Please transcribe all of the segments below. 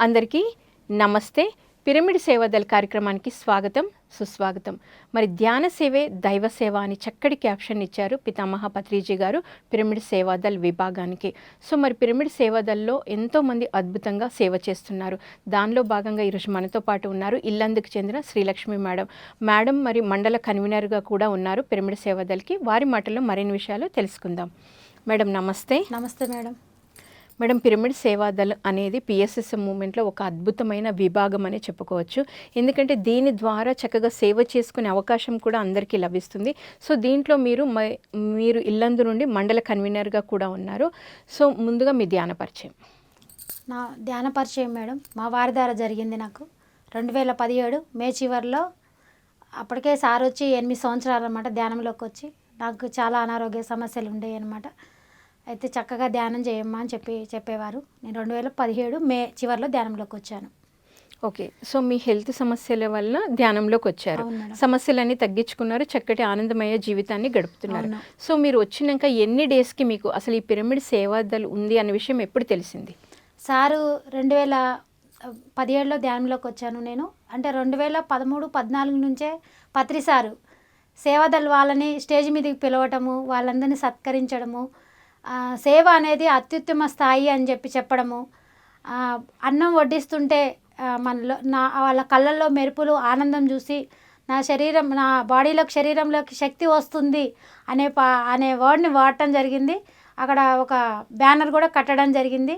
అందరికీ నమస్తే. పిరమిడ్ సేవాదల్ కార్యక్రమానికి స్వాగతం సుస్వాగతం. మరి ధ్యాన సేవే దైవ సేవ అని చక్కటి క్యాప్షన్ ఇచ్చారు పితామహ పత్రిజీ గారు పిరమిడ్ సేవాదల్ విభాగానికి. సో మరి పిరమిడ్ సేవాదల్లో ఎంతోమంది అద్భుతంగా సేవ చేస్తున్నారు. దానిలో భాగంగా ఈరోజు మనతో పాటు ఉన్నారు ఇల్లందుకు చెందిన శ్రీలక్ష్మి మేడం. మేడం మరి మండల కన్వీనర్గా కూడా ఉన్నారు పిరమిడ్ సేవాదల్కి వారి మాటల్లో మరిన్ని విషయాలు తెలుసుకుందాం. మేడం నమస్తే. నమస్తే మేడం. మేడం పిరమిడ్ సేవాదల్ అనేది పిఎస్ఎస్ఎం మూమెంట్లో ఒక అద్భుతమైన విభాగం అనే చెప్పుకోవచ్చు. ఎందుకంటే దీని ద్వారా చక్కగా సేవ చేసుకునే అవకాశం కూడా అందరికీ లభిస్తుంది. సో దీంట్లో మీరు మీరు ఇల్లందు నుండి మండల కన్వీనర్గా కూడా ఉన్నారు. సో ముందుగా మీ ధ్యాన పరిచయం. నా ధ్యాన పరిచయం మేడం. మా వారి ద్వారా జరిగింది నాకు. రెండు వేల పదిహేడు మే చివరిలో అప్పటికే సార్ వచ్చి ఎనిమిది సంవత్సరాలు అనమాట ధ్యానంలోకి వచ్చి నాకు చాలా అనారోగ్య సమస్యలు ఉండేవి అనమాట అయితే చక్కగా ధ్యానం చేయమ్మా అని చెప్పి చెప్పేవారు. నేను రెండు వేల పదిహేడు మే చివరిలో ధ్యానంలోకి వచ్చాను. ఓకే. సో మీ హెల్త్ సమస్యల వల్ల ధ్యానంలోకి వచ్చారు. సమస్యలన్నీ తగ్గించుకున్నారు చక్కటి ఆనందమయ జీవితాన్ని గడుపుతున్నారు. సో మీరు వచ్చినాక ఎన్ని డేస్కి మీకు అసలు ఈ పిరమిడ్ సేవాదల్ ఉంది అనే విషయం ఎప్పుడు తెలిసింది? సారు రెండు వేల పదిహేడులో ధ్యానంలోకి వచ్చాను నేను. అంటే రెండు వేల పదమూడు పద్నాలుగు నుంచే పత్రి సారు సేవాదల్ వాళ్ళని స్టేజ్ మీదకి పిలవటము వాళ్ళందరినీ సత్కరించడము సేవ అనేది అత్యుత్తమ స్థాయి అని చెప్పి చెప్పడము. అన్నం వడ్డిస్తుంటే మనలో నా వాళ్ళ కళ్ళల్లో మెరుపులు ఆనందం చూసి నా శరీరం నా బాడీలోకి శరీరంలోకి శక్తి వస్తుంది అనే పా అనే వర్డ్ని వాడటం జరిగింది. అక్కడ ఒక బ్యానర్ కూడా కట్టడం జరిగింది.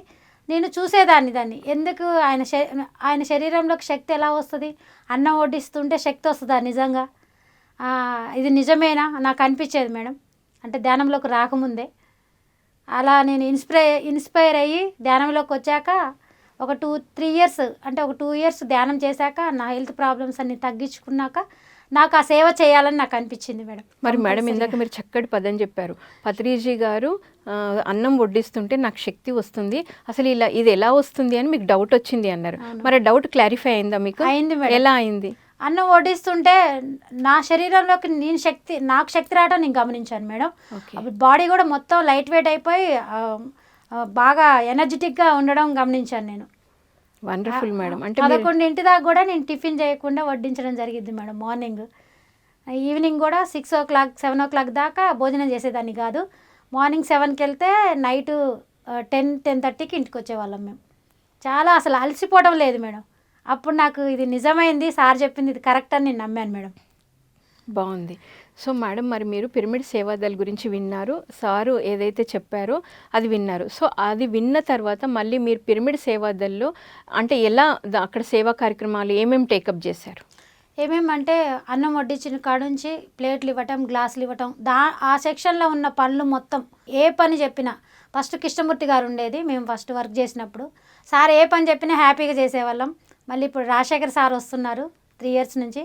నేను చూసేదాన్ని దాన్ని. ఎందుకు ఆయన శ ఆయన శరీరంలోకి శక్తి ఎలా వస్తుంది? అన్నం వడ్డిస్తుంటే శక్తి వస్తుందా నిజంగా? ఇది నిజమేనా? నాకు అనిపించేది మేడం. అంటే ధ్యానంలోకి రాకముందే. అలా నేను ఇన్స్పైర్ ఇన్స్పైర్ అయ్యి ధ్యానంలోకి వచ్చాక ఒక టూ త్రీ ఇయర్స్ అంటే ఒక టూ ఇయర్స్ ధ్యానం చేశాక నా హెల్త్ ప్రాబ్లమ్స్ అన్ని తగ్గించుకున్నాక నాకు ఆ సేవ చేయాలని నాకు అనిపించింది మేడం. మరి మేడం ఇందాక మీరు చక్కటి పదం చెప్పారు. పత్రిజీ గారు అన్నం వడ్డిస్తుంటే నాకు శక్తి వస్తుంది. అసలు ఇలా ఇది ఎలా వస్తుంది అని మీకు డౌట్ వచ్చింది అన్నారు. మరి డౌట్ క్లారిఫై అయిందా మీకు? అయింది. ఎలా అయింది? అన్నం వడ్డిస్తుంటే నా శరీరంలోకి నేను శక్తి నాకు శక్తి రావడం నేను గమనించాను మేడం. అప్పుడు బాడీ కూడా మొత్తం లైట్ వెయిట్ అయిపోయి బాగా ఎనర్జెటిక్గా ఉండడం గమనించాను నేను. వండర్ఫుల్ మేడం అంటే పదకొండింటి దాకా కూడా నేను టిఫిన్ చేయకుండా వడ్డించడం జరిగింది మేడం మార్నింగ్. ఈవినింగ్ కూడా six o'clock seven o'clock దాకా భోజనం చేసేదాన్ని కాదు. మార్నింగ్ సెవెన్కి వెళ్తే నైట్ టెన్ టెన్ థర్టీకి ఇంటికి వచ్చేవాళ్ళం మేము. చాలా అసలు అలసిపోవడం లేదు మేడం. అప్పుడు నాకు ఇది నిజమైంది సార్ చెప్పింది ఇది కరెక్ట్ అని నేను నమ్మాను మేడం. బాగుంది. సో మేడం మరి మీరు పిరమిడ్ సేవాదల్ గురించి విన్నారు సారు ఏదైతే చెప్పారో అది విన్నారు. సో అది విన్న తర్వాత మళ్ళీ మీరు పిరమిడ్ సేవాదల్లో అంటే ఎలా అక్కడ సేవా కార్యక్రమాలు ఏమేమి టేకప్ చేశారు? ఏమేమంటే అన్నం వడ్డించిన కాడ నుంచి ప్లేట్లు ఇవ్వటం గ్లాసులు ఇవ్వటం దా ఆ సెక్షన్లో ఉన్న పనులు మొత్తం ఏ పని చెప్పినా ఫస్ట్ కృష్ణమూర్తి గారు ఉండేది మేము ఫస్ట్ వర్క్ చేసినప్పుడు. సార్ ఏ పని చెప్పినా హ్యాపీగా చేసేవాళ్ళం. మళ్ళీ ఇప్పుడు రాజశేఖర్ సార్ వస్తున్నారు త్రీ ఇయర్స్ నుంచి.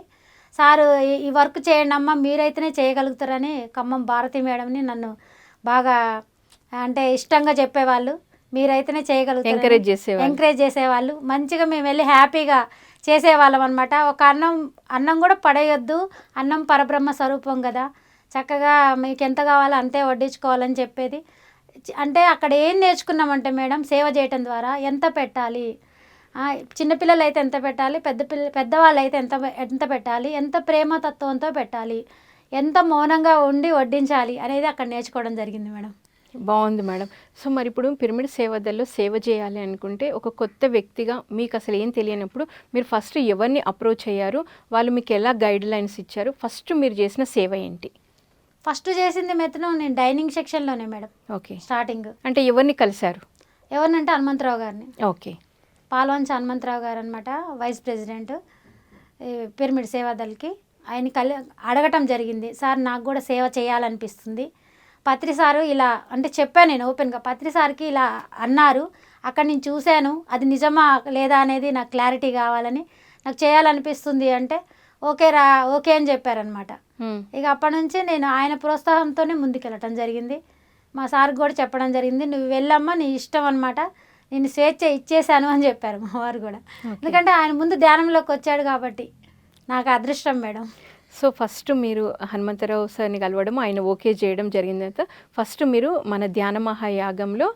సారు ఈ- వర్క్ చేయండి అమ్మా మీరైతేనే చేయగలుగుతారని ఖమ్మం భారతి మేడంని నన్ను బాగా అంటే ఇష్టంగా చెప్పేవాళ్ళు. మీరైతేనే చేయగలుగుతారు Encourage చేసేవాళ్ళు. ఎంకరేజ్ చేసేవాళ్ళు. మంచిగా మేము వెళ్ళి హ్యాపీగా చేసేవాళ్ళం అనమాట ఒక అన్నం అన్నం కూడా పడేయొద్దు. అన్నం పరబ్రహ్మ స్వరూపం కదా. చక్కగా మీకు ఎంత కావాలో అంతే వడ్డించుకోవాలని చెప్పేది. అంటే అక్కడ ఏం నేర్చుకున్నామంటే మేడం సేవ చేయటం ద్వారా ఎంత పెట్టాలి చిన్నపిల్లలు అయితే ఎంత పెట్టాలి? పెద్ద పిల్ల పెద్దవాళ్ళు అయితే ఎంత ఎంత పెట్టాలి? ఎంత ప్రేమ తత్వంతో పెట్టాలి? ఎంత మౌనంగా ఉండి వడ్డించాలి అనేది అక్కడ నేర్చుకోవడం జరిగింది మేడం. బాగుంది మేడం. సో మరి ఇప్పుడు పిరమిడ్ సేవాదల్లో సేవ చేయాలి అనుకుంటే ఒక కొత్త వ్యక్తిగా మీకు అసలు ఏం తెలియనప్పుడు మీరు ఫస్ట్ ఎవరిని అప్రోచ్ అయ్యారు? వాళ్ళు మీకు ఎలా గైడ్ లైన్స్ ఇచ్చారు? ఫస్ట్ మీరు చేసిన సేవ ఏంటి? ఫస్ట్ చేసింది మెత్తనం నేను డైనింగ్ సెక్షన్లోనే మేడం. ఓకే. స్టార్టింగ్. అంటే ఎవరిని కలిశారు? ఎవరినంటే హనుమంతరావు గారిని. ఓకే. పాల్వంచ హనుమంతరావు గారు అనమాట వైస్ ప్రెసిడెంట్ ఈ పిరమిడ్ సేవాదల్కి ఆయన కలి అడగటం జరిగింది. సార్ నాకు కూడా సేవ చేయాలనిపిస్తుంది. పత్రి సారు ఇలా అంటే చెప్పాను నేను ఓపెన్గా. పత్రి సార్కి ఇలా అన్నారు. అక్కడ నేను చూశాను. అది నిజమా లేదా అనేది నాకు క్లారిటీ కావాలని నాకు చేయాలనిపిస్తుంది అంటే ఓకే రా ఓకే అని చెప్పారనమాట. ఇక అప్పటి నుంచి నేను ఆయన ప్రోత్సాహంతోనే ముందుకెళ్ళటం జరిగింది. మా సార్కి కూడా చెప్పడం జరిగింది. నువ్వు వెళ్ళమ్మా నీ ఇష్టం అనమాట నేను స్వేచ్ఛ ఇచ్చేసాను అని చెప్పారు మా వారు కూడా. ఎందుకంటే ఆయన ముందు ధ్యానంలోకి వచ్చాడు కాబట్టి నాకు అదృష్టం మేడం. సో ఫస్ట్ మీరు హనుమంతరావు సార్ని కలవడం ఆయన ఓకే చేయడం జరిగిన తర్వాత ఫస్ట్ మీరు మన ధ్యాన మహాయాగంలో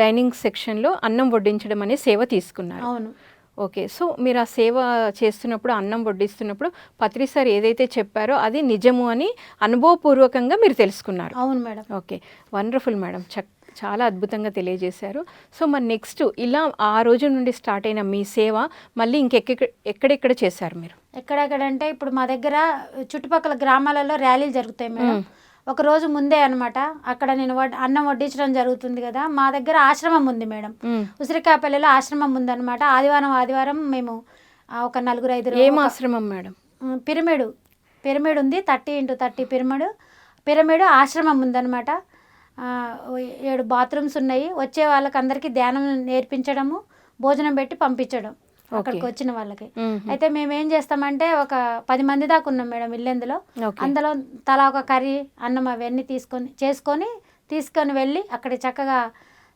డైనింగ్ సెక్షన్లో అన్నం వడ్డించడం అనే సేవ తీసుకున్నారు. అవును. ఓకే. సో మీరు ఆ సేవ చేస్తున్నప్పుడు అన్నం వడ్డిస్తున్నప్పుడు పత్రి సార్ ఏదైతే చెప్పారో అది నిజము అని అనుభవపూర్వకంగా మీరు తెలుసుకున్నారు. అవును మేడం. ఓకే. Wonderful madam. చక్ చాలా అద్భుతంగా తెలియజేశారు. సో మరి నెక్స్ట్ ఇలా ఆ రోజు నుండి స్టార్ట్ అయిన మీ సేవ మళ్ళీ ఇంకెక్క ఎక్కడెక్కడ చేశారు మీరు? ఎక్కడెక్కడంటే ఇప్పుడు మా దగ్గర చుట్టుపక్కల గ్రామాలలో ర్యాలీలు జరుగుతాయి మేడం. ఒక రోజు ముందే అన్నమాట. అక్కడ నేను అన్నం వడ్డించడం జరుగుతుంది కదా. మా దగ్గర ఆశ్రమం ఉంది మేడం. ఉసిరికాయపల్లిలో ఆశ్రమం ఉందన్నమాట. ఆదివారం ఆదివారం మేము ఒక నలుగురు ఐదుగురు ఏం ఆశ్రమం మేడం? పిరమిడ్. పిరమిడ్ ఉంది thirty into thirty pyramid. Pyramid ఆశ్రమం ఉందన్నమాట. ఏడు బాత్రూమ్స్ ఉన్నాయి. వచ్చే వాళ్ళకి అందరికీ ధ్యానం నేర్పించడము భోజనం పెట్టి పంపించడం అక్కడికి వచ్చిన వాళ్ళకి. అయితే మేము ఏం చేస్తామంటే ఒక పది మంది దాకా ఉన్నాం మేడం ఇల్లెందులో అందులో తలా ఒక కర్రీ అన్నం అవన్నీ తీసుకొని చేసుకొని తీసుకొని వెళ్ళి అక్కడ చక్కగా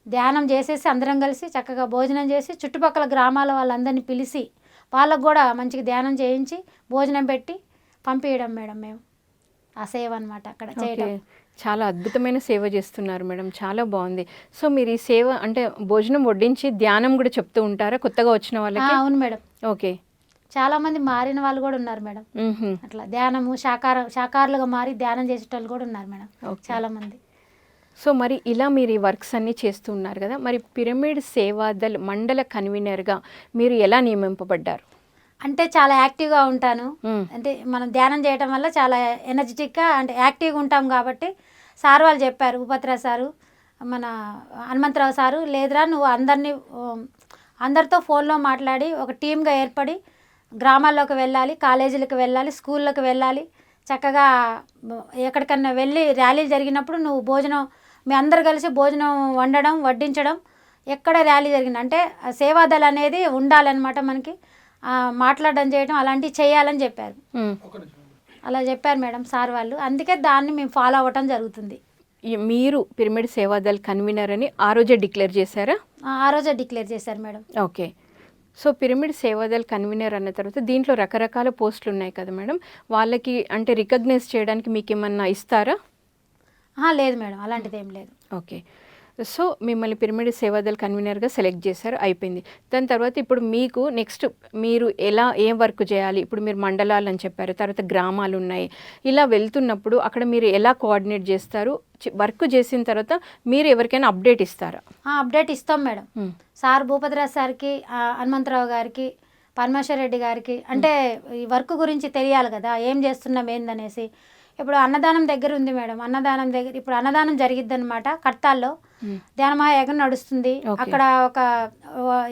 ధ్యానం చేసేసి అందరం కలిసి చక్కగా భోజనం చేసి చుట్టుపక్కల గ్రామాల వాళ్ళందరినీ పిలిచి వాళ్ళకు కూడా మంచిగా ధ్యానం చేయించి భోజనం పెట్టి పంపించడం మేడం మేము. ఆ సేవ అనమాట అక్కడ చేయడం. చాలా అద్భుతమైన సేవ చేస్తున్నారు మేడం. చాలా బాగుంది. సో మీరు ఈ సేవ అంటే భోజనం వడ్డించి ధ్యానం కూడా చెప్తూ ఉంటారా? కొత్తగా వచ్చిన వాళ్ళకి? అవును మేడం. ఓకే. చాలా మంది మారిన వాళ్ళు కూడా ఉన్నారు మేడం. అట్లా ధ్యానము శాకార శాకారులుగా మారి ధ్యానం చేసేటోళ్ళు కూడా ఉన్నారు మేడం. చాలా మంది. సో మరి ఇలా మీరు ఈ వర్క్స్ అన్నీ చేస్తూ ఉన్నారు కదా మరి పిరమిడ్ సేవాదల్ మండల కన్వీనర్గా మీరు ఎలా నియమింపబడ్డారు? అంటే చాలా యాక్టివ్గా ఉంటాను. అంటే మనం ధ్యానం చేయడం వల్ల చాలా ఎనర్జెటిక్గా అంటే యాక్టివ్గా ఉంటాం కాబట్టి సార్ వాళ్ళు చెప్పారు ఉపత్ర సారు మన హనుమంతరావు సారు లేదురా నువ్వు అందరినీ అందరితో ఫోన్లో మాట్లాడి ఒక టీమ్గా ఏర్పడి గ్రామాల్లోకి వెళ్ళాలి కాలేజీలకు వెళ్ళాలి స్కూళ్ళకి వెళ్ళాలి చక్కగా ఎక్కడికన్నా వెళ్ళి ర్యాలీలు జరిగినప్పుడు నువ్వు భోజనం మీ అందరు కలిసి భోజనం వండడం వడ్డించడం ఎక్కడ ర్యాలీ జరిగింది? అంటే ఆ సేవాదళ అనేది ఉండాలన్నమాట మనకి. ఆ, మాట్లాడడం చేయడం అలాంటివి చేయాలని చెప్పారు. అలా చెప్పారు మేడం సార్ వాళ్ళు. అందుకే దాన్ని మేము ఫాలో అవ్వటం జరుగుతుంది. మీరు పిరమిడ్ సేవాదల్ కన్వీనర్ అని ఆ రోజే డిక్లేర్ చేశారా? ఆ రోజే డిక్లేర్ చేశారు madam. Okay. So pyramid Sevadal convener అన్న తర్వాత దీంట్లో రకరకాల పోస్టులు ఉన్నాయి కదా మేడం. వాళ్ళకి అంటే రికగ్నైజ్ చేయడానికి మీకు ఏమన్నా ఇస్తారా లేదు మేడం అలాంటిది ఏం లేదు. ఓకే. సో మిమ్మల్ని పిరమిడ్ సేవాదల్ కన్వీనర్గా సెలెక్ట్ చేశారు అయిపోయింది. దాని తర్వాత ఇప్పుడు మీకు నెక్స్ట్ మీరు ఎలా ఏం వర్క్ చేయాలి? ఇప్పుడు మీరు మండలాలు అని చెప్పారు తర్వాత గ్రామాలు ఉన్నాయి. ఇలా వెళ్తున్నప్పుడు అక్కడ మీరు ఎలా కోఆర్డినేట్ చేస్తారు? వర్క్ చేసిన తర్వాత మీరు ఎవరికైనా అప్డేట్ ఇస్తారా? ఆ, అప్డేట్ ఇస్తాం మేడం. సార్ భూపతిరాజ్ సార్కి హనుమంతరావు గారికి పరమేశ్వర రెడ్డి గారికి అంటే ఈ వర్క్ గురించి తెలియాలి కదా ఏం చేస్తున్నాం ఏందనేసి. ఇప్పుడు అన్నదానం దగ్గర ఉంది మేడం. అన్నదానం దగ్గర ఇప్పుడు అన్నదానం జరిగిద్ది అనమాట కర్తాల్లో ధ్యానమహాయాగం నడుస్తుంది. అక్కడ ఒక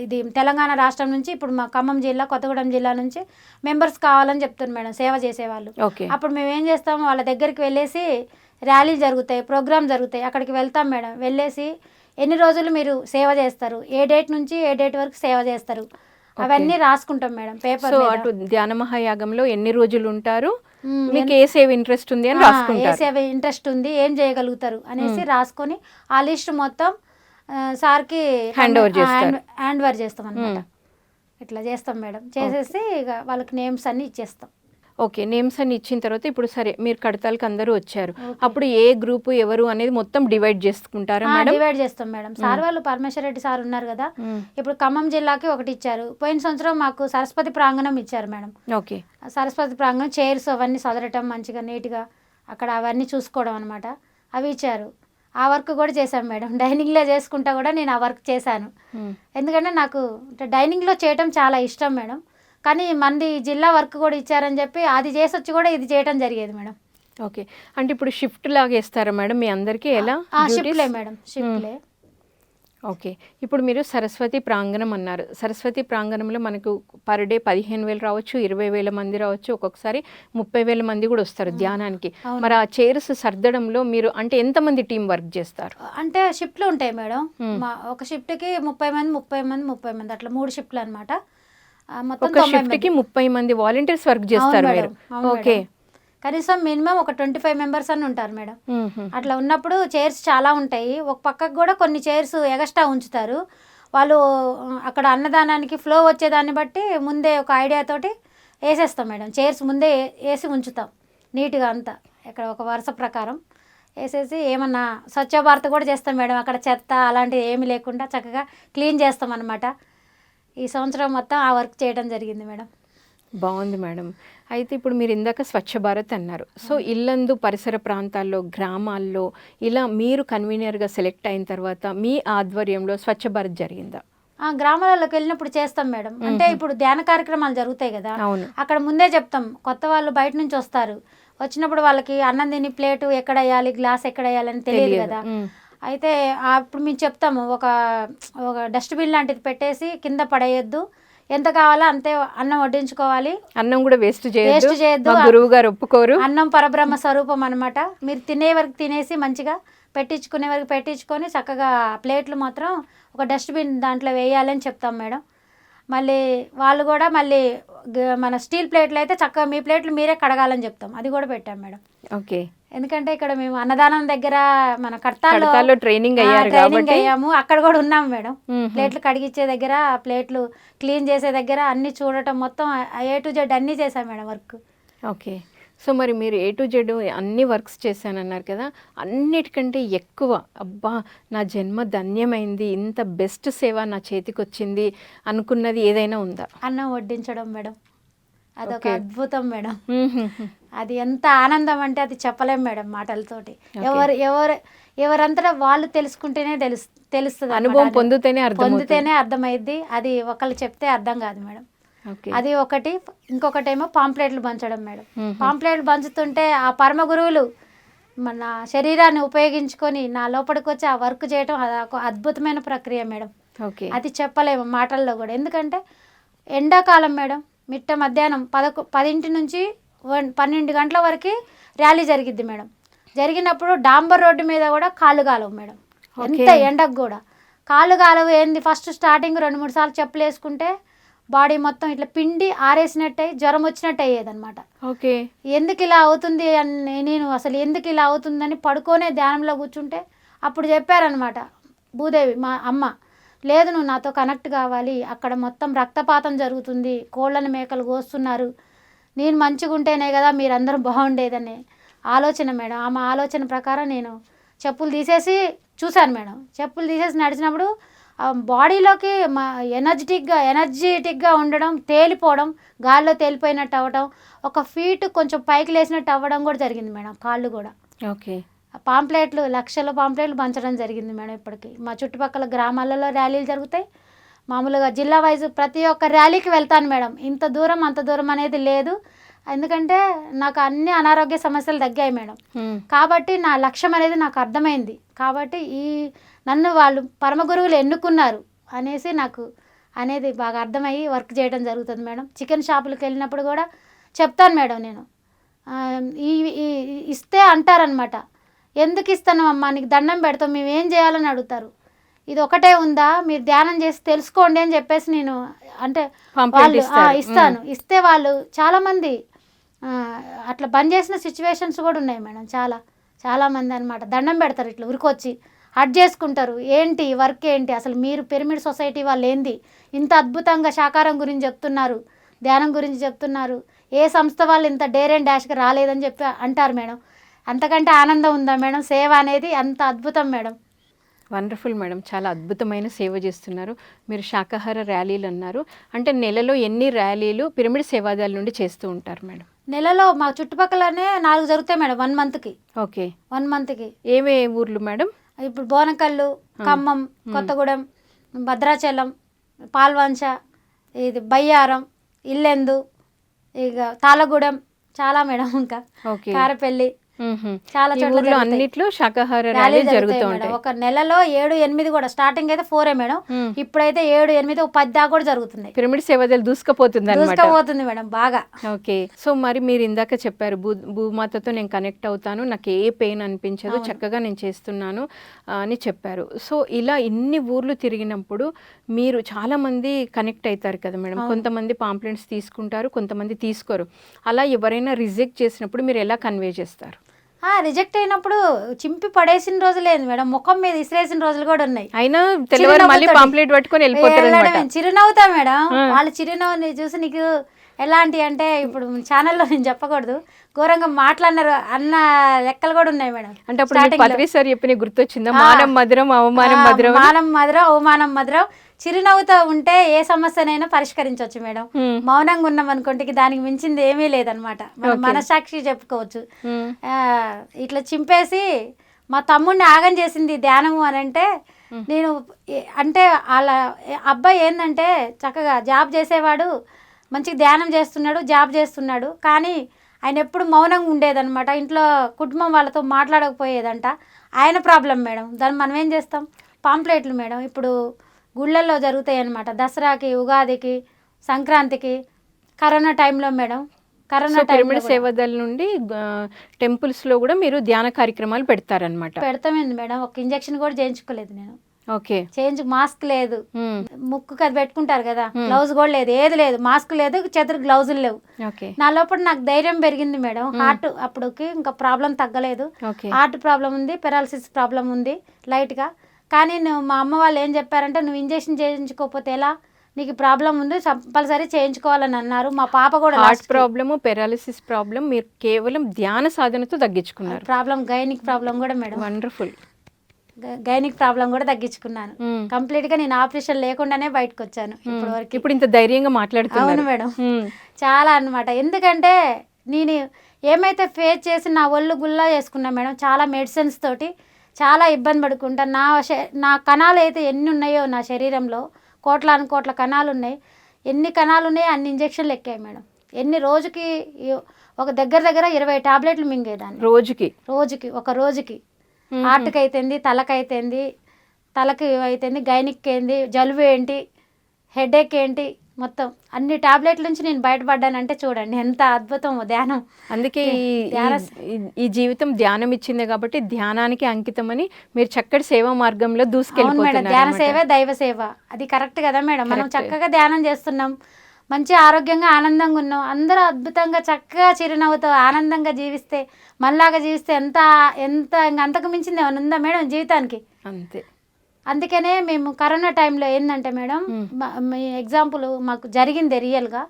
ఇది తెలంగాణ రాష్ట్రం నుంచి ఇప్పుడు మా ఖమ్మం జిల్లా కొత్తగూడెం జిల్లా నుంచి మెంబర్స్ కావాలని చెప్తున్నారు మేడం సేవ చేసేవాళ్ళు. అప్పుడు మేము ఏం చేస్తాం వాళ్ళ దగ్గరికి వెళ్ళేసి ర్యాలీలు జరుగుతాయి ప్రోగ్రామ్ జరుగుతాయి. అక్కడికి వెళ్తాం మేడం. వెళ్ళేసి ఎన్ని రోజులు మీరు సేవ చేస్తారు? ఏ డేట్ నుంచి ఏ డేట్ వరకు సేవ చేస్తారు? అవన్నీ రాసుకుంటాం మేడం పేపర్ అటు ధ్యాన మహాయాగంలో ఎన్ని రోజులు ఉంటారు. మీకు ఏ సేవ్ ఇంట్రెస్ట్ ఉంది అని ఏ రాసుకుంటారు. సేవ ఇంట్రెస్ట్ ఉంది ఏం చేయగలుగుతారు అనేసి రాసుకొని ఆ లిస్ట్ మొత్తం ఆ, సార్కి Hand over చేస్తారు. హ్యాండ్ ఓవర్ చేస్తాం అనమాట ఇట్లా చేస్తాం మేడం. చేసేసి ఇక వాళ్ళకి నేమ్స్ అన్ని ఇచ్చేస్తాం. ఓకే నేమ్స్ అన్ని ఇచ్చిన తర్వాత ఇప్పుడు సరే మీరు కడతాలకు అందరూ వచ్చారు. అప్పుడు ఏ గ్రూప్ ఎవరు అనేది మొత్తం డివైడ్ చేసుకుంటారా మేడం? డివైడ్ చేస్తాం మేడం. సార్ వాళ్ళు పరమేశ్వర రెడ్డి సార్ ఉన్నారు కదా. ఇప్పుడు ఖమ్మం జిల్లాకి ఒకటి ఇచ్చారు. పోయిన సంవత్సరం మాకు సరస్వతి ప్రాంగణం ఇచ్చారు మేడం. ఓకే. ఆ సరస్వతి ప్రాంగణం చైర్స్ అవన్నీ సదరటం మంచిగా నీట్గా అక్కడ అవన్నీ చూసుకోవడం అనమాట అవి ఇచ్చారు. ఆ వర్క్ కూడా చేశాను మేడం. డైనింగ్లో చేసుకుంటా కూడా నేను ఆ వర్క్ చేశాను. ఎందుకంటే నాకు అంటే డైనింగ్లో చేయటం చాలా ఇష్టం మేడం. కానీ మంది జిల్లా వర్క్ కూడా ఇచ్చారని చెప్పి అది చేసి వచ్చి కూడా ఇది చేయటం జరిగేది మేడం. ఓకే. అంటే ఇప్పుడు షిఫ్ట్ లాగా ఇస్తారా మేడం మీ అందరికీ ఎలా? షిఫ్ట్లే మేడం షిఫ్ట్లే. ఓకే. ఇప్పుడు మీరు సరస్వతి ప్రాంగణం అన్నారు. సరస్వతి ప్రాంగణంలో మనకు పర్ డే పదిహేను వేలు రావచ్చు ఇరవై వేల మంది రావచ్చు ఒక్కొక్కసారి ముప్పై వేల మంది కూడా వస్తారు ధ్యానానికి. మరి ఆ చైర్స్ సర్దడంలో మీరు అంటే ఎంతమంది టీం వర్క్ చేస్తారు? అంటే షిఫ్ట్లు ఉంటాయి మేడం. ఒక షిఫ్ట్కి ముప్పై మంది ముప్పై మంది ముప్పై మంది అట్లా మూడు షిఫ్ట్లు అనమాట ఒక షిఫ్ట్కి ముప్పై మంది వాలంటీర్స్ వర్క్ చేస్తారు మీరు. ఓకే. కనీసం మినిమం ఒక ట్వంటీ ఫైవ్ మెంబర్స్ అని ఉంటారు మేడం. అట్లా ఉన్నప్పుడు చైర్స్ చాలా ఉంటాయి. ఒక పక్కకు కూడా కొన్ని చైర్స్ ఎగస్ట్రా ఉంచుతారు. వాళ్ళు అక్కడ అన్నదానానికి ఫ్లో వచ్చేదాన్ని బట్టి ముందే ఒక ఐడియా తోటి వేసేస్తాం మేడం. చైర్స్ ముందే వేసి ఉంచుతాం. నీట్గా అంతా. ఇక్కడ ఒక వరుస ప్రకారం వేసేసి ఏమన్నా స్వచ్ఛ భారత్ కూడా చేస్తాం మేడం. అక్కడ చెత్త అలాంటివి ఏమీ లేకుండా చక్కగా క్లీన్ చేస్తాం అనమాట ఈ సంవత్సరం మొత్తం ఆ వర్క్ చేయడం జరిగింది మేడం. బాగుంది మేడం. అయితే ఇప్పుడు మీరు ఇందాక స్వచ్ఛ భారత్ అన్నారు. సో ఇల్లందు పరిసర ప్రాంతాల్లో గ్రామాల్లో ఇలా మీరు కన్వీనియర్గా సెలెక్ట్ అయిన తర్వాత మీ ఆధ్వర్యంలో స్వచ్ఛ భారత్ జరిగిందా? ఆ గ్రామాలలోకి వెళ్ళినప్పుడు చేస్తాం మేడం. అంటే ఇప్పుడు ధ్యాన కార్యక్రమాలు జరుగుతాయి కదా. అక్కడ ముందే చెప్తాం. కొత్త వాళ్ళు బయట నుంచి వస్తారు. వచ్చినప్పుడు వాళ్ళకి అన్నం తిని ప్లేటు ఎక్కడ వేయాలి గ్లాస్ ఎక్కడ వేయాలని తెలియదు. కదా. అయితే అప్పుడు మేము చెప్తాము ఒక ఒక డస్ట్బిన్ లాంటిది పెట్టేసి కింద పడేయొద్దు. ఎంత కావాలో అంతే అన్నం వడ్డించుకోవాలి. అన్నం కూడా వేస్ట్ వేస్ట్ చేయొద్దు. గురువు గారు ఒప్పుకోరు. అన్నం పరబ్రహ్మ స్వరూపం అనమాట మీరు తినే వరకు తినేసి మంచిగా పెట్టించుకునే వరకు పెట్టించుకొని చక్కగా ప్లేట్లు మాత్రం ఒక డస్ట్బిన్ దాంట్లో వేయాలని చెప్తాం మేడం. మళ్ళీ వాళ్ళు కూడా మళ్ళీ మన స్టీల్ ప్లేట్లు అయితే చక్కగా మీ ప్లేట్లు మీరే కడగాలని చెప్తాం. అది కూడా పెట్టాం మేడం. ఓకే. ఎందుకంటే ఇక్కడ మేము అన్నదానం దగ్గర మన కడతాల్లో కడతాల్లో ట్రైనింగ్ అయ్యారు ట్రైనింగ్ అయ్యాము. అక్కడ కూడా ఉన్నాం మేడం. ప్లేట్లు కడిగిచ్చే దగ్గర ప్లేట్లు క్లీన్ చేసే దగ్గర అన్ని చూడటం మొత్తం ఏ టు జెడ్ అన్నీ చేశాం మేడం వర్క్. ఓకే. సో మరి మీరు ఏ టు జెడ్ అన్ని వర్క్స్ చేశానన్నారు కదా అన్నిటికంటే ఎక్కువ అబ్బా నా జన్మ ధన్యమైంది ఇంత బెస్ట్ సేవ నా చేతికి వచ్చింది అనుకున్నది ఏదైనా ఉందా? అన్నం వడ్డించడం మేడం. అదొక. అద్భుతం మేడం. అది ఎంత ఆనందం అంటే అది చెప్పలేం మేడం మాటలతోటి. ఎవరు ఎవరు ఎవరంతటా వాళ్ళు తెలుసుకుంటేనే తెలుసు తెలుస్తుంది. అనుభవం పొందితేనే పొందితేనే అర్థమైద్ది. అది ఒకళ్ళు చెప్తే అర్థం కాదు మేడం. అది ఒకటి ఇంకొకటేమో పాంప్లెట్లు పంచడం మేడం. పాంప్లెట్లు పంచుతుంటే ఆ పరమ గురువులు మన శరీరాన్ని ఉపయోగించుకొని నా లోపలికి వచ్చి ఆ వర్క్ చేయడం అది ఒక అద్భుతమైన ప్రక్రియ మేడం. అది చెప్పలేము మాటల్లో కూడా. ఎందుకంటే ఎండాకాలం మేడం మిట్ట మధ్యాహ్నం పదకొ పదింటి నుంచి పన్నెండు గంటల వరకు ర్యాలీ జరిగిద్ది మేడం. జరిగినప్పుడు డాంబర్ రోడ్డు మీద కూడా కాళ్ళు కాలవు మేడం. ఎంత ఎండకు కూడా. కాళ్ళు కాలవు ఏంది? ఫస్ట్ స్టార్టింగ్ రెండు మూడు సార్లు చెప్పులు వేసుకుంటే బాడీ మొత్తం ఇట్లా పిండి ఆరేసినట్టు అయ్యి జ్వరం వచ్చినట్టు అయ్యేదన్నమాట. ఓకే. ఎందుకు ఇలా అవుతుంది అని నేను అసలు ఎందుకు ఇలా అవుతుందని పడుకోనే ధ్యానంలో కూర్చుంటే అప్పుడు చెప్పారనమాట భూదేవి మా అమ్మ లేదు నువ్వు నాతో కనెక్ట్ కావాలి అక్కడ మొత్తం రక్తపాతం జరుగుతుంది కోళ్ళని మేకలు కోస్తున్నారు నేను మంచిగా ఉంటేనే కదా మీరందరూ బాగుండేదని. ఆలోచన మేడం. ఆమె ఆలోచన ప్రకారం నేను చెప్పులు తీసేసి చూశాను మేడం. చెప్పులు తీసేసి నడిచినప్పుడు బాడీలోకి మా ఎనర్జెటిక్గా ఎనర్జెటిక్గా ఉండడం తేలిపోవడం గాల్లో తేలిపోయినట్టు అవ్వడం ఒక ఫీట్ కొంచెం పైకి లేసినట్టు అవ్వడం కూడా జరిగింది మేడం కాళ్ళు కూడా. ఓకే. ఆ పాంప్లెట్లు లక్షల పాంప్లెట్లు పంచడం జరిగింది మేడం ఇప్పటికి. మా చుట్టుపక్కల గ్రామాలలో ర్యాలీలు జరుగుతాయి. మామూలుగా జిల్లా వైజ్ ప్రతి ఒక్క ర్యాలీకి వెళ్తాను మేడం. ఇంత దూరం అంత దూరం అనేది లేదు. ఎందుకంటే నాకు అన్ని అనారోగ్య సమస్యలు తగ్గాయి మేడం. కాబట్టి నా లక్ష్యం అనేది నాకు అర్థమైంది. కాబట్టి ఈ నన్ను వాళ్ళు పరమ గురువులు ఎన్నుకున్నారు అనేసి నాకు అనేది బాగా అర్థమయ్యి వర్క్ చేయడం జరుగుతుంది మేడం. చికెన్ షాపులకు వెళ్ళినప్పుడు కూడా చెప్తాను మేడం నేను. ఈ- ఇస్తే అంటారనమాట ఎందుకు ఇస్తాను అమ్మా నీకు దండం పెడతాం మేము ఏం చేయాలని అడుగుతారు? ఇది ఒకటే ఉందా? మీరు ధ్యానం చేసి తెలుసుకోండి అని చెప్పేసి నేను అంటే వాళ్ళు. ఇస్తాను. ఇస్తే వాళ్ళు చాలామంది అట్లా బంద్ చేసిన సిచ్యువేషన్స్ కూడా ఉన్నాయి మేడం చాలా చాలామంది అనమాట దండం పెడతారు ఇట్లా ఉరికొచ్చి. హట్ చేసుకుంటారు. ఏంటి వర్క్ ఏంటి? అసలు మీరు పిరమిడ్ సొసైటీ వాళ్ళు ఏంది? ఇంత అద్భుతంగా శాకారం గురించి చెప్తున్నారు ధ్యానం గురించి చెప్తున్నారు. ఏ సంస్థ వాళ్ళు ఇంత డేర్ అండ్ డాష్గా రాలేదని చెప్పి అంటారు మేడం. అంతకంటే ఆనందం ఉందా మేడం? సేవ అనేది అంత అద్భుతం మేడం. వండర్ఫుల్ మేడం చాలా అద్భుతమైన సేవ చేస్తున్నారు. మీరు శాకాహార ర్యాలీలు అన్నారు. అంటే నెలలో ఎన్ని ర్యాలీలు పిరమిడ్ సేవాదాల నుండి చేస్తూ ఉంటారు మేడం నెలలో మా చుట్టుపక్కలనే నాలుగు జరుగుతాయి మేడం వన్ మంత్కి ఓకే. వన్ మంత్కి ఏవే ఊర్లు మేడం ఇప్పుడు బోనకల్లు ఖమ్మం కొత్తగూడెం భద్రాచలం పాల్వంచ ఇది బయ్యారం ఇల్లెందు ఇక తాళగూడెం చాలా మేడం ఇంకా. ఓకే. కారపల్లి. చాలా చోట్ల. అన్నిట్లో శాకాహార ర్యాలీలు జరుగుతూ మేడం. ఉంటాయి. ఒక నెలలో ఏడు ఎనిమిది కూడా. స్టార్టింగ్ అయితే ఫోరే మేడం. మ్మ్. ఇప్పుడైతే ఏడు ఎనిమిది పది దాకా కూడా జరుగుతుంది పిరమిడ్ సేవాదాలు దూసుకుపోతుంది దూసుకపోతుంది మేడం బాగా. ఓకే. సో మరి మీరు ఇందాక చెప్పారు భూ భూమాతతో నేను కనెక్ట్ అవుతాను. నాకు ఏ పెయిన్ అనిపించదు చక్కగా నేను చేస్తున్నాను అని చెప్పారు. సో ఇలా ఇన్ని ఊర్లు తిరిగినప్పుడు మీరు చాలా మంది కనెక్ట్ అవుతారు కదా మేడం. కొంతమంది పాంప్లెంట్స్ తీసుకుంటారు కొంతమంది తీసుకోరు. అలా ఎవరైనా రిజెక్ట్ చేసినప్పుడు మీరు ఎలా కన్వే చేస్తారు? రిజెక్ట్ అయినప్పుడు చింపి పడేసిన రోజు లేదు మేడం. ముఖం మీద ఇసిరేసిన రోజులు కూడా ఉన్నాయి. అయినా మళ్ళీ. పాంప్లెట్ పట్టుకొని వెళ్ళిపోతారు చిరునవ్వుతా మేడం. వాళ్ళ చిరునవ్వుని చూసి నీకు ఎలాంటి అంటే ఇప్పుడు ఛానల్లో నేను చెప్పకూడదు. ఘోరంగా మాట్లాడినారు అన్న లెక్కలు కూడా ఉన్నాయి మేడం. అంటే అప్పుడు సార్ చెప్పిన గుర్తొచ్చిందా? మానం మధురం అవమానం మధురం? మానం మధురం అవమానం మధురం. చిరునవ్వుతో ఉంటే ఏ సమస్యనైనా పరిష్కరించవచ్చు మేడం. మౌనంగా ఉన్నాం అనుకుంటే దానికి మించింది ఏమీ లేదనమాట మన మనసాక్షి చెప్పుకోవచ్చు. ఇట్లా చింపేసి మా తమ్ముడిని ఆగం చేసింది ధ్యానము అని అంటే నేను అంటే వాళ్ళ అబ్బాయి ఏంటంటే చక్కగా జాబ్ చేసేవాడు మంచిగా ధ్యానం చేస్తున్నాడు జాబ్ చేస్తున్నాడు. కానీ ఆయన ఎప్పుడు మౌనంగా ఉండేదన్నమాట. ఇంట్లో కుటుంబం వాళ్ళతో మాట్లాడకపోయేదంట. ఆయన ప్రాబ్లం మేడం. దాన్ని మనం ఏం చేస్తాం? పాంప్లెట్లు మేడం. ఇప్పుడు గుళ్ళల్లో జరుగుతాయి అన్నమాట దసరాకి ఉగాదికి సంక్రాంతికి కరోనా టైంలో మేడం. కరోనా పిరమిడ్ టైంలో సేవదల నుండి టెంపుల్స్లో కూడా మీరు ధ్యాన కార్యక్రమాలు పెడతారనమాట పెడతామేంది మేడం. ఒక ఇంజెక్షన్ కూడా చేయించుకోలేదు నేను. ఓకే. చేయించు మాస్క్ లేదు. హ్మ్. ముక్కుకి అది పెట్టుకుంటారు కదా. గ్లౌజ్ కూడా లేదు ఏది లేదు. మాస్క్ లేదు చేతులు గ్లౌజులు లేవు. నా లోపల నాకు ధైర్యం పెరిగింది మేడం. హార్ట్ అప్పుడుకి ఇంకా ప్రాబ్లం తగ్గలేదు. హార్ట్ ప్రాబ్లం ఉంది పెరాలసిస్ ప్రాబ్లం ఉంది లైట్గా. కానీ నువ్వు మా అమ్మ వాళ్ళు ఏం చెప్పారంటే నువ్వు ఇంజెక్షన్ చేయించుకోకపోతే ఎలా? నీకు ప్రాబ్లం ఉంది కంపల్సరీ చేయించుకోవాలని అన్నారు. మా పాప కూడా హార్ట్ ప్రాబ్లమ్ పెరాలిసిస్ ప్రాబ్లం మీరు కేవలం ధ్యాన సాధనతో తగ్గించుకున్నారు. ప్రాబ్లం గైనిక్ ప్రాబ్లం కూడా మేడం. వండర్ఫుల్ గైనిక్ ప్రాబ్లం కూడా తగ్గించుకున్నాను. కంప్లీట్గా నేను ఆపరేషన్ లేకుండానే బయటకు వచ్చాను ఇప్పటి వరకు. ఇప్పుడు ఇంత ధైర్యంగా అవును మాట్లాడుతున్నారు మేడం. హ్మ్. చాలా అన్నమాట. ఎందుకంటే నేను ఏమైతే ఫేస్ చేసి నా ఒళ్ళు గుల్లా చేసుకున్నా మేడం చాలా మెడిసిన్స్ తోటి చాలా ఇబ్బంది పడుకుంటా. నా నా కణాలు అయితే ఎన్ని ఉన్నాయో నా శరీరంలో కోట్లాను కోట్ల కణాలు ఉన్నాయి. ఎన్ని కణాలు ఉన్నాయో అన్ని ఇంజక్షన్లు ఎక్కాయి మేడం. ఎన్ని రోజుకి ఒక దగ్గర దగ్గర ఇరవై టాబ్లెట్లు మింగేదాన్ని. రోజుకి? రోజుకి ఒక రోజుకి. హార్ట్కి అయితేంది తలకి అయితేంది తలకి అయితేంది గైనిక్ ఏంది జలుబు ఏంటి హెడేక్ ఏంటి మొత్తం అన్ని టాబ్లెట్ల నుంచి నేను బయటపడ్డానంటే చూడండి ఎంత అద్భుతం ధ్యానం. అందుకే ఈ- జీవితం ధ్యానం ఇచ్చింది కాబట్టి ధ్యానానికి అంకితమని మీరు చక్కటి సేవా మార్గంలో అవును మేడం ధ్యాన. సేవ దైవ సేవ. అది కరెక్ట్ కదా మేడం? మనం. చక్కగా ధ్యానం చేస్తున్నాం. మంచి ఆరోగ్యంగా ఆనందంగా ఉన్నాం. అందరూ అద్భుతంగా చక్కగా చిరునవ్వుతో ఆనందంగా జీవిస్తే మనలాగా జీవిస్తే ఎంత ఎంత ఇంక అంతకు మించింది ఏమైనా ఉందా మేడం జీవితానికి? అంతే. అందుకనే మేము కరోనా టైంలో ఏంటంటే మేడం మా- ఎగ్జాంపుల్ మాకు జరిగింది రియల్గా.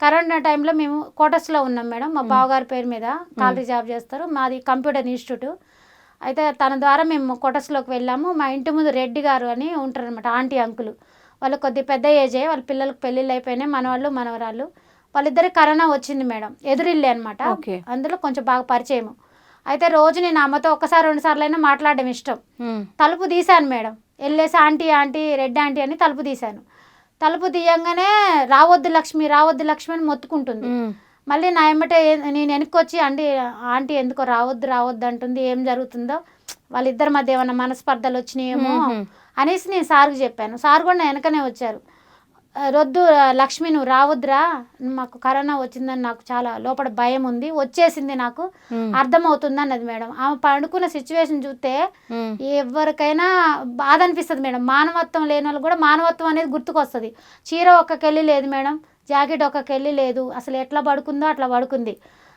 కరోనా టైంలో మేము కోటర్స్లో ఉన్నాం మేడం మా బావగారి పేరు మీద కాలరీ జాబ్ చేస్తారు మాది కంప్యూటర్ ఇన్స్టిట్యూట్. అయితే తన ద్వారా మేము కోటర్స్లోకి వెళ్ళాము మా ఇంటి ముందు రెడ్డి గారు అని ఉంటారనమాట ఆంటీ అంకులు. వాళ్ళు కొద్ది పెద్ద ఏజే వాళ్ళ పిల్లలకు పెళ్ళిళ్ళు అయిపోయినాయి మనవాళ్ళు మనవరాళ్ళు. వాళ్ళిద్దరికి కరోనా వచ్చింది మేడం ఎదురిల్లే అనమాట ఓకే. అందులో కొంచెం బాగా పరిచయము. అయితే రోజు నేను అమ్మతో ఒకసారి రెండు సార్లు అయినా మాట్లాడడం ఇష్టం. తలుపు తీశాను మేడం. వెళ్ళేసి ఆంటీ ఆంటీ రెడ్ ఆంటీ అని తలుపు తీశాను. తలుపు తీయంగానే రావద్దు లక్ష్మి రావద్దు లక్ష్మి అని మొత్తుకుంటుంది. మళ్ళీ నా ఎమ్మటే ఏ- నేను వెనక్కి వచ్చి ఆంటీ ఎందుకో రావద్దు రావద్దు అంటుంది ఏం జరుగుతుందో? వాళ్ళిద్దరి మధ్య ఏమన్నా మనస్పర్ధలు వచ్చినాయేమో అనేసి నేను సార్కి చెప్పాను. సార్ కూడా నా వెనకనే వచ్చారు. "ఆ, రొద్దు లక్ష్మి నువ్వు రావద్దురా. మాకు కరోనా వచ్చిందని నాకు చాలా లోపల భయం ఉంది. వచ్చేసింది నాకు. అర్థమవుతుంది అన్నది మేడం. ఆమె పడుకున్న సిచ్యువేషన్ చూస్తే. ఎవరికైనా బాధ అనిపిస్తుంది మేడం. మానవత్వం లేని వాళ్ళు కూడా మానవత్వం అనేది గుర్తుకొస్తుంది. చీర ఒక్క కెళ్ళి లేదు మేడం. జాకెట్ ఒక్క కెళ్ళి లేదు. అసలు ఎట్లా పడుకుందో అట్లా పడుకుంది.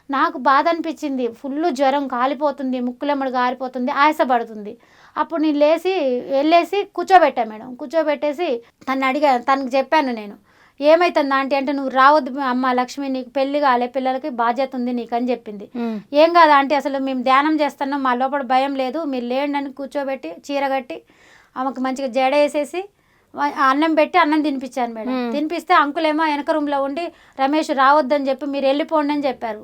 నాకు బాధ అనిపించింది. ఫుల్ జ్వరం కాలిపోతుంది. ముక్కులెమ్మడి గారిపోతుంది. ఆయాసపడుతుంది. అప్పుడు నేను లేచి వెళ్ళేసి కూర్చోబెట్టా మేడం. కూర్చోబెట్టేసి తను అడిగా తనకు చెప్పాను నేను. ఏమైతుంది ఆంటీ అంటే నువ్వు రావద్దు అమ్మ లక్ష్మి నీకు పెళ్ళి కాలే పిల్లలకి బాధ్యత ఉంది నీకు అని చెప్పింది. ఏం కాదు ఆంటీ అసలు మేము ధ్యానం చేస్తున్నాం మా లోపల భయం లేదు మీరు లేండి అని కూర్చోబెట్టి చీర కట్టి ఆమెకు మంచిగా జడ వేసేసి అన్నం పెట్టి అన్నం తినిపించాను మేడం. తినిపిస్తే అంకులేమో వెనక రూమ్లో ఉండి రమేష్ రావద్దని చెప్పి మీరు వెళ్ళిపోండి అని చెప్పారు.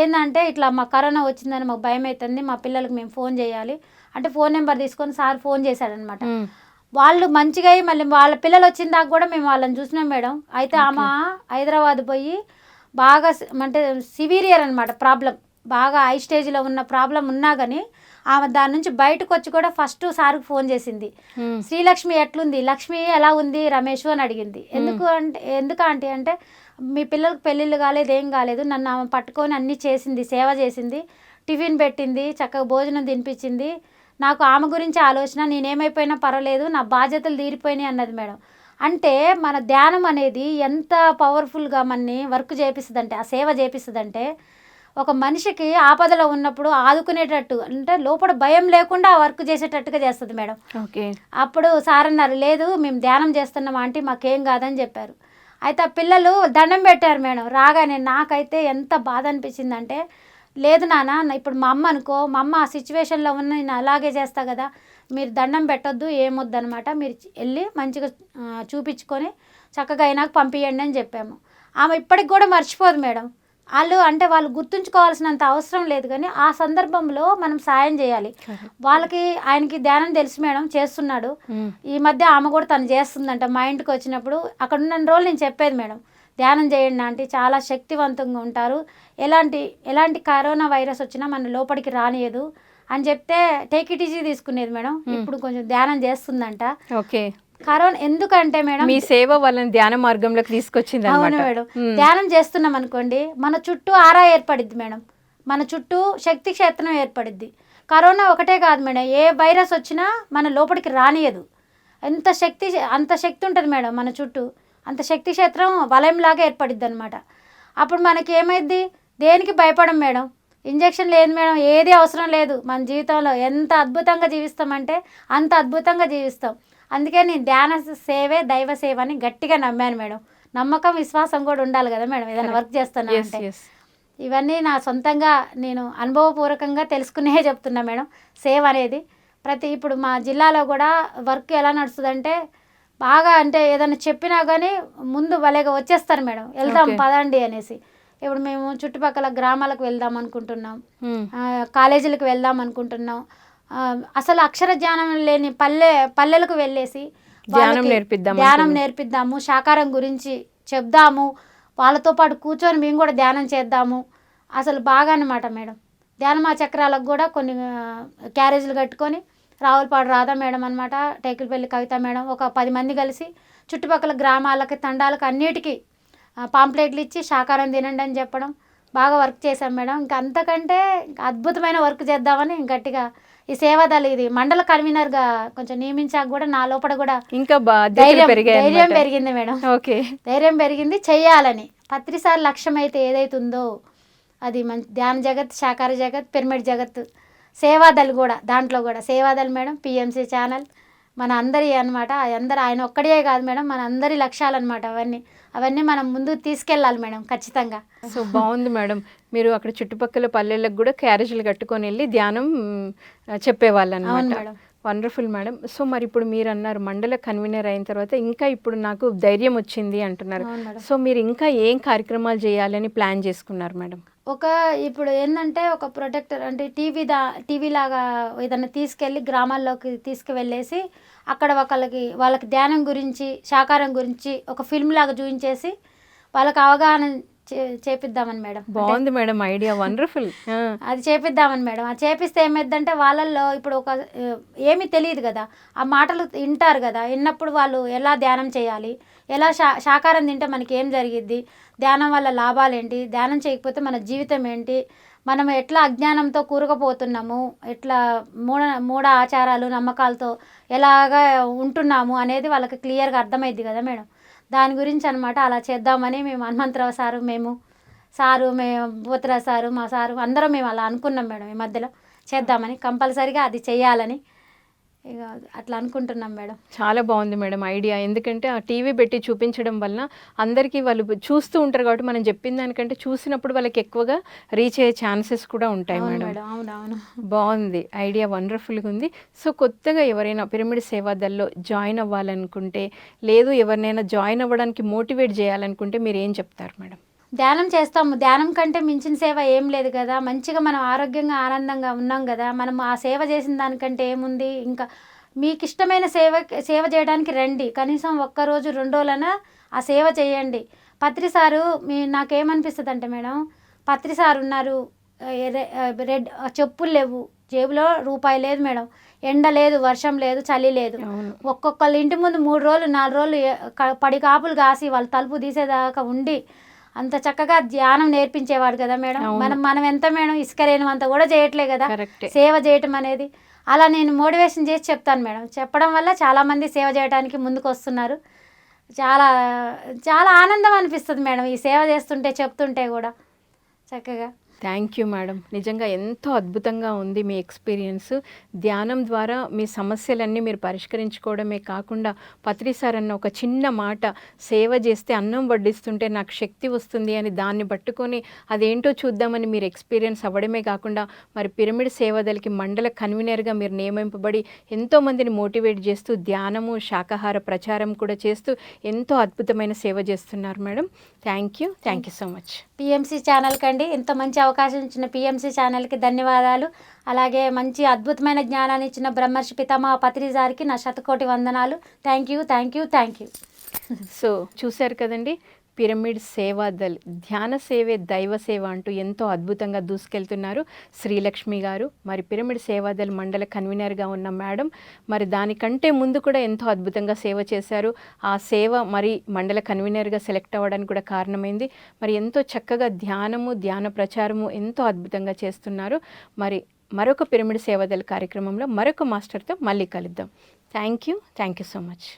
ఏంటంటే ఇట్లా మా కరోనా వచ్చిందని మాకు భయం అవుతుంది మా పిల్లలకి మేము ఫోన్ చేయాలి అంటే ఫోన్ నెంబర్ తీసుకొని సార్ ఫోన్ చేశాడనమాట. వాళ్ళు మంచిగా అయ్యి మళ్ళీ వాళ్ళ పిల్లలు వచ్చిన దాకా కూడా మేము వాళ్ళని చూసినాం మేడం. అయితే ఆమె హైదరాబాద్ పోయి బాగా అంటే సివిరియర్ అనమాట ప్రాబ్లం. బాగా హై స్టేజ్లో ఉన్న ప్రాబ్లం ఉన్నా కానీ ఆమె దాని నుంచి బయటకు వచ్చి కూడా ఫస్ట్ సార్కి ఫోన్ చేసింది. శ్రీలక్ష్మి ఎట్లుంది? లక్ష్మి ఎలా ఉంది? రమేష్ అని అడిగింది. ఎందుకు అంటే ఎందుకు ఆంటీ అంటే మీ పిల్లలకు పెళ్ళిళ్ళు కాలేదు ఏం కాలేదు. నన్ను ఆమె పట్టుకొని అన్నీ చేసింది సేవ చేసింది. టిఫిన్ పెట్టింది చక్కగా భోజనం తినిపించింది. నాకు ఆమె గురించి ఆలోచన నేనేమైపోయినా పర్వాలేదు నా బాధ్యతలు తీరిపోయినాయి అన్నది మేడం. అంటే మన ధ్యానం అనేది ఎంత పవర్ఫుల్గా మనని వర్క్ చేపిస్తుందంటే ఆ సేవ చేపిస్తుందంటే ఒక మనిషికి ఆపదలో ఉన్నప్పుడు ఆదుకునేటట్టు అంటే లోపల భయం లేకుండా ఆ వర్క్ చేసేటట్టుగా చేస్తుంది మేడం. ఓకే. అప్పుడు సార్ అన్నారు లేదు మేము ధ్యానం చేస్తున్నాం ఆంటీ మాకేం కాదని చెప్పారు. అయితే ఆ పిల్లలు దండం పెట్టారు మేడం. రాగానే నాకైతే ఎంత బాధ అనిపించిందంటే లేదు నాన్న ఇప్పుడు మా అమ్మ అనుకో మా అమ్మ ఆ సిచ్యువేషన్లో ఉన్న నేను అలాగే చేస్తా కదా మీరు దండం పెట్టొద్దు ఏమొద్దు అనమాట మీరు వెళ్ళి మంచిగా చూపించుకొని చక్కగా అయినాక పంపించండి అని చెప్పాము. ఆమె ఇప్పటికి కూడా మర్చిపోదు మేడం. వాళ్ళు అంటే వాళ్ళు గుర్తుంచుకోవాల్సినంత అవసరం లేదు కానీ ఆ సందర్భంలో మనం సాయం చేయాలి. వాళ్ళకి ఆయనకి ధ్యానం తెలుసు మేడం చేస్తున్నాడు. ఈ మధ్య ఆమె కూడా తను చేస్తుందంట. మా ఇంటికి వచ్చినప్పుడు అక్కడ ఉన్న రోజులు నేను చెప్పేది మేడం. ధ్యానం చేయండి ఆంటీ చాలా శక్తివంతంగా ఉంటారు. ఎలాంటి ఎలాంటి కరోనా వైరస్ వచ్చినా మన లోపలికి రానియదు. అని చెప్తే టేక్ ఇట్ ఈజీ తీసుకునేది మేడం. ఇప్పుడు కొంచెం ధ్యానం చేస్తుందంట. ఓకే. కరోనా ఎందుకంటే మేడం మీ సేవ వాళ్ళని ధ్యాన మార్గంలోకి తీసుకొచ్చింది అవును మేడం. ధ్యానం చేస్తున్నాం అనుకోండి మన చుట్టూ ఆరా ఏర్పడిద్ది మేడం. మన చుట్టూ శక్తి క్షేత్రం ఏర్పడిద్ది. కరోనా ఒకటే కాదు మేడం. ఏ వైరస్ వచ్చినా మన లోపలికి రానియదు. ఎంత శక్తి అంత శక్తి ఉంటుంది మేడం మన చుట్టూ. అంత శక్తి క్షేత్రం వలయంలాగా ఏర్పడిద్ది అనమాట అప్పుడు మనకి ఏమైద్ది దేనికి భయపడం మేడం? ఇంజక్షన్ లేదు మేడం ఏది అవసరం లేదు. మన జీవితంలో ఎంత అద్భుతంగా జీవిస్తామంటే అంత అద్భుతంగా జీవిస్తాం. అందుకే నేను ధ్యాన సేవే దైవ సేవ అని గట్టిగా నమ్మాను మేడం. నమ్మకం విశ్వాసం కూడా ఉండాలి కదా మేడం? ఏదైనా వర్క్ చేస్తున్నా ఎస్ అంటే. ఇవన్నీ నా సొంతంగా నేను అనుభవపూర్వకంగా తెలుసుకునే చెప్తున్నా మేడం సేవ్ అనేది. ప్రతి ఇప్పుడు మా జిల్లాలో కూడా వర్క్ ఎలా నడుస్తుందంటే బాగా అంటే ఏదైనా చెప్పినా కానీ ముందు భలేగా వచ్చేస్తారు మేడం. వెళ్దాం Okay. పదండి అనేసి. ఇప్పుడు మేము చుట్టుపక్కల గ్రామాలకు వెళ్దాం అనుకుంటున్నాం. కాలేజీలకు వెళ్దాం అనుకుంటున్నాం. అసలు అక్షర జ్ఞానం లేని పల్లె పల్లెలకు వెళ్ళేసి ధ్యానం వాళ్ళకి నేర్పిద్దాం ధ్యానం. నేర్పిద్దాము శాకారం గురించి చెప్దాము వాళ్ళతో పాటు కూర్చొని మేము కూడా ధ్యానం చేద్దాము. అసలు బాగా అన్నమాట మేడం. ధ్యానమా చక్రాలకు కూడా కొన్ని క్యారేజీలు కట్టుకొని రావులపాడు రాధా మేడం అనమాట టేకులపల్లి కవిత మేడం ఒక పది మంది కలిసి చుట్టుపక్కల గ్రామాలకి తండాలకు అన్నిటికీ పాంప్లెట్లు ఇచ్చి శాకారం తినండి అని చెప్పడం. బాగా వర్క్ చేశాం మేడం. ఇంకా అంతకంటే అద్భుతమైన వర్క్ చేద్దామని గట్టిగా ఈ సేవాదళ ఇది మండల కన్వీనర్గా కొంచెం నియమించాక కూడా నా లోపల కూడా ఇంకా ధైర్యం ధైర్యం. పెరిగింది మేడం. ఓకే. ధైర్యం పెరిగింది చెయ్యాలని పత్రిసారి లక్ష్యం అయితే ఏదైతుందో అది మంచి ధ్యాన జగత్ శాకార జగత్ పిరమిడ్ జగత్ సేవాదల్ కూడా దాంట్లో కూడా. సేవాదల్ మేడం పిఎంసి ఛానల్ మన అందరి అనమాట అందరు ఆయన ఒక్కడే కాదు మేడం మన అందరి లక్ష్యాలు అనమాట అవన్నీ. అవన్నీ మనం ముందుకు తీసుకెళ్ళాలి మేడం ఖచ్చితంగా. సో బాగుంది మేడం. మీరు అక్కడ చుట్టుపక్కల పల్లెలకు కూడా క్యారేజీలు కట్టుకొని వెళ్ళి ధ్యానం చెప్పేవాళ్ళు అనమాట వండర్ఫుల్ మేడం. సో మరి ఇప్పుడు మీరు అన్నారు మండల కన్వీనర్ అయిన తర్వాత ఇంకా ఇప్పుడు నాకు ధైర్యం వచ్చింది అంటున్నారు. సో మీరు ఇంకా ఏం కార్యక్రమాలు చేయాలని ప్లాన్ చేసుకున్నారు మేడం? ఒక ఇప్పుడు ఏంటంటే ఒక ప్రొటెక్టర్ అంటే టీవీ దా టీవీ లాగా ఏదైనా తీసుకెళ్ళి గ్రామాల్లోకి తీసుకువెళ్ళేసి అక్కడ ఒకళ్ళకి వాళ్ళకి ధ్యానం గురించి శాకారం గురించి ఒక ఫిల్మ్ లాగా చూపించేసి వాళ్ళకి అవగాహన చే చేపిద్దామని మేడం. బాగుంది మేడం ఐడియా వండర్ఫుల్. అది చేపిద్దామని మేడం. అది చేపిస్తే ఏమైందంటే వాళ్ళల్లో ఇప్పుడు ఒక ఏమీ తెలియదు కదా. ఆ మాటలు వింటారు కదా. విన్నప్పుడు వాళ్ళు ఎలా ధ్యానం చేయాలి? ఎలా శా శాకారం తింటే మనకి ఏం జరిగిద్ది? ధ్యానం వల్ల లాభాలు ఏంటి ధ్యానం చేయకపోతే మన జీవితం ఏంటి మనం ఎట్లా అజ్ఞానంతో కూరుకుపోతున్నాము? ఎట్లా మూఢ మూఢ ఆచారాలు నమ్మకాలతో ఎలాగా ఉంటున్నాము అనేది వాళ్ళకి క్లియర్గా అర్థమైద్ది కదా మేడం. దాని గురించి అనమాట అలా చేద్దామని మేము హనుమంతరావు సారు మేము సారు మేము భూతరా సారు మా సారు అందరం మేము అలా అనుకున్నాం మేడం ఈ మధ్యలో. చేద్దామని కంపల్సరీగా అది చేయాలని ఇక అట్లా అనుకుంటున్నాం మేడం. చాలా బాగుంది మేడం ఐడియా. ఎందుకంటే ఆ టీవీ పెట్టి చూపించడం వలన అందరికీ వాళ్ళు చూస్తూ ఉంటారు కాబట్టి మనం చెప్పిన దానికంటే చూసినప్పుడు వాళ్ళకి ఎక్కువగా రీచ్ అయ్యే ఛాన్సెస్ కూడా ఉంటాయి మేడం. మేడం అవును అవును. బాగుంది. ఐడియా వండర్ఫుల్గా ఉంది. సో కొత్తగా ఎవరైనా పిరమిడ్ సేవాదల్లో జాయిన్ అవ్వాలనుకుంటే లేదు ఎవరినైనా జాయిన్ అవ్వడానికి మోటివేట్ చేయాలనుకుంటే మీరు ఏం చెప్తారు మేడం? ధ్యానం చేస్తాము. ధ్యానం కంటే మించిన సేవ ఏం లేదు కదా. మంచిగా మనం ఆరోగ్యంగా ఆనందంగా ఉన్నాం కదా. మనం ఆ సేవ చేసిన దానికంటే ఏముంది? ఇంకా మీకు ఇష్టమైన సేవ సేవ చేయడానికి రండి. కనీసం ఒక్కరోజు రెండు రోజులైనా ఆ సేవ చేయండి. పత్రి సారు మీ నాకేమనిపిస్తుంది అంటే మేడం పత్రి సారు ఉన్నారు. రెడ్ చెప్పులు లేవు. జేబులో రూపాయి లేదు మేడం. ఎండ లేదు వర్షం లేదు చలి లేదు. ఒక్కొక్కళ్ళ ఇంటి ముందు మూడు రోజులు నాలుగు రోజులు పడి కాపులు కాసి వాళ్ళు తలుపు తీసేదాకా ఉండి అంత చక్కగా ధ్యానం నేర్పించేవాడు కదా మేడం. మనం మనం ఎంత మేడం ఇసుక అంత కూడా చేయట్లే కదా? సేవ చేయటం అనేది. అలా నేను మోటివేషన్ చేసి చెప్తాను మేడం. చెప్పడం వల్ల చాలామంది సేవ చేయడానికి ముందుకు వస్తున్నారు చాలా చాలా ఆనందం అనిపిస్తుంది మేడం ఈ సేవ చేస్తుంటే చెప్తుంటే కూడా. చక్కగా. Thank you madam. నిజంగా ఎంతో అద్భుతంగా ఉంది మీ ఎక్స్పీరియన్స్. ధ్యానం ద్వారా మీ సమస్యలన్నీ మీరు పరిష్కరించుకోవడమే కాకుండా పత్రి సార్ అన్న ఒక చిన్న మాట సేవ చేస్తే అన్నం వడ్డిస్తుంటే నాకు శక్తి వస్తుంది అని దాన్ని పట్టుకొని అదేంటో చూద్దామని మీరు ఎక్స్పీరియన్స్ అవ్వడమే కాకుండా మరి పిరమిడ్ సేవదలకి మండల కన్వీనర్గా మీరు నియమింపబడి ఎంతో మందిని మోటివేట్ చేస్తూ ధ్యానము శాకాహార ప్రచారం కూడా చేస్తూ ఎంతో అద్భుతమైన సేవ చేస్తున్నారు madam. Thank you. Thank you so much. PMC channel కండి. ఇంత మంచి అవకాశం ఇచ్చిన పిఎంసి ఛానల్కి ధన్యవాదాలు. అలాగే మంచి అద్భుతమైన జ్ఞానాన్ని ఇచ్చిన బ్రహ్మర్షి పితామహ పత్రిజారికి నా శతకోటి వందనాలు. Thank you thank you thank you so చూశారు కదండి. పిరమిడ్ సేవా దల్ ధ్యాన సేవే దైవ సేవ అంటూ ఎంతో అద్భుతంగా దూసుకెళ్తున్నారు శ్రీలక్ష్మి గారు. మరి పిరమిడ్ సేవాదల్ మండల కన్వీనర్గా ఉన్న మేడం మరి దానికంటే ముందు కూడా ఎంతో అద్భుతంగా సేవ చేశారు. ఆ సేవ మరి మండల కన్వీనర్గా సెలెక్ట్ అవ్వడానికి కూడా కారణమైంది. మరి ఎంతో చక్కగా ధ్యానము ధ్యాన ప్రచారము ఎంతో అద్భుతంగా చేస్తున్నారు. మరి మరొక పిరమిడ్ సేవదల్ కార్యక్రమంలో మరొక మాస్టర్తో మళ్ళీ కలుద్దాం. Thank you. Thank you so much.